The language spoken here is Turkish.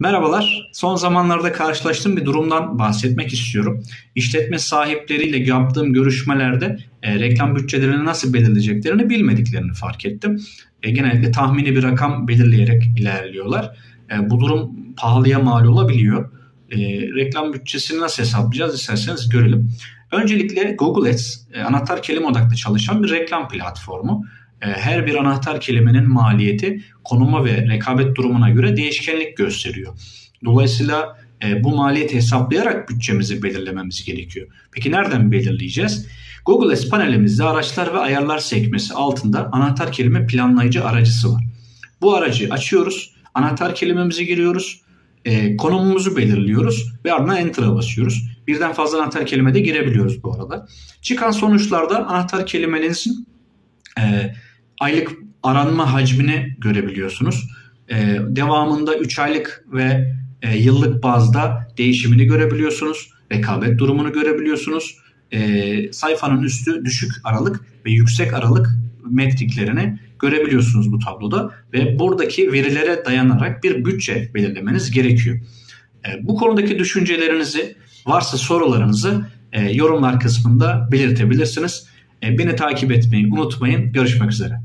Merhabalar. Son zamanlarda karşılaştığım bir durumdan bahsetmek istiyorum. İşletme sahipleriyle yaptığım görüşmelerde e, reklam bütçelerini nasıl belirleyeceklerini bilmediklerini fark ettim. E, genellikle tahmini bir rakam belirleyerek ilerliyorlar. E, bu durum pahalıya mal olabiliyor. E, reklam bütçesini nasıl hesaplayacağız isterseniz görelim. Öncelikle Google Ads e, anahtar kelime odaklı çalışan bir reklam platformu. E, her bir anahtar kelimenin maliyeti konuma ve rekabet durumuna göre değişkenlik gösteriyor. Dolayısıyla e, bu maliyeti hesaplayarak bütçemizi belirlememiz gerekiyor. Peki nereden belirleyeceğiz? Google Ads panelimizde araçlar ve ayarlar sekmesi altında anahtar kelime planlayıcı aracısı var. Bu aracı açıyoruz, anahtar kelimemizi giriyoruz, e, konumumuzu belirliyoruz ve ardından Enter'a basıyoruz. Birden fazla anahtar kelime de girebiliyoruz bu arada. Çıkan sonuçlarda anahtar kelimenizin e, aylık aranma hacmini görebiliyorsunuz. E, devamında 3 aylık ve e, yıllık bazda değişimini görebiliyorsunuz. Rekabet durumunu görebiliyorsunuz. E, sayfanın üstü düşük aralık ve yüksek aralık metriklerini görebiliyorsunuz bu tabloda ve buradaki verilere dayanarak bir bütçe belirlemeniz gerekiyor. E, bu konudaki düşüncelerinizi varsa sorularınızı e, yorumlar kısmında belirtebilirsiniz. E, beni takip etmeyi unutmayın. Görüşmek üzere.